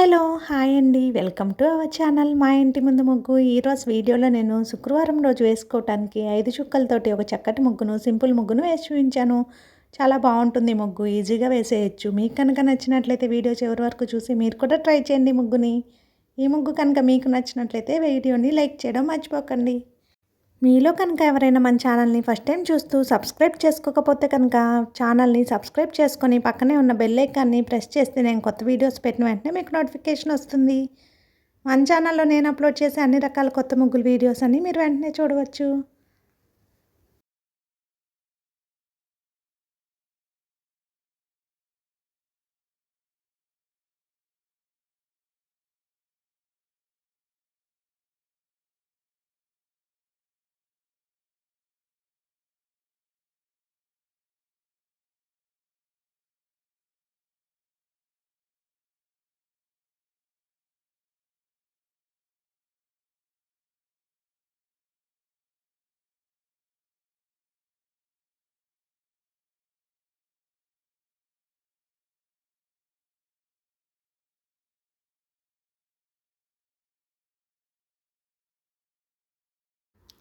Hello hi అండి. Welcome to our channel. మా ఇంటి ముందు ముగ్గు. ఈరోజు వీడియోలో నేను శుక్రవారం రోజు వేసుకోవటానికి ఐదు చుక్కలతోటి ఒక చక్కటి ముగ్గును సింపుల్ ముగ్గును వేసి చూపించాను. చాలా బాగుంటుంది ముగ్గు. ఈజీగా వేసేయచ్చు. మీకు కనుక నచ్చినట్లయితే వీడియో చివరి వరకు చూసి మీరు కూడా ట్రై చేయండి ముగ్గుని. ఈ ముగ్గు కనుక మీకు నచ్చినట్లయితే వీడియోని లైక్ చేయడం మర్చిపోకండి. మీలో కనుక ఎవరైనా మన ఛానల్ని ఫస్ట్ టైం చూస్తూ సబ్స్క్రైబ్ చేసుకోకపోతే కనుక ఛానల్ని సబ్స్క్రైబ్ చేసుకొని పక్కనే ఉన్న బెల్ ఐకాన్ని ప్రెస్ చేస్తే నేను కొత్త వీడియోస్ పెట్టిన వెంటనే మీకు నోటిఫికేషన్ వస్తుంది. మన ఛానల్లో నేను అప్లోడ్ చేసే అన్ని రకాల కొత్త ముగ్గులు వీడియోస్ అన్నీ మీరు వెంటనే చూడవచ్చు.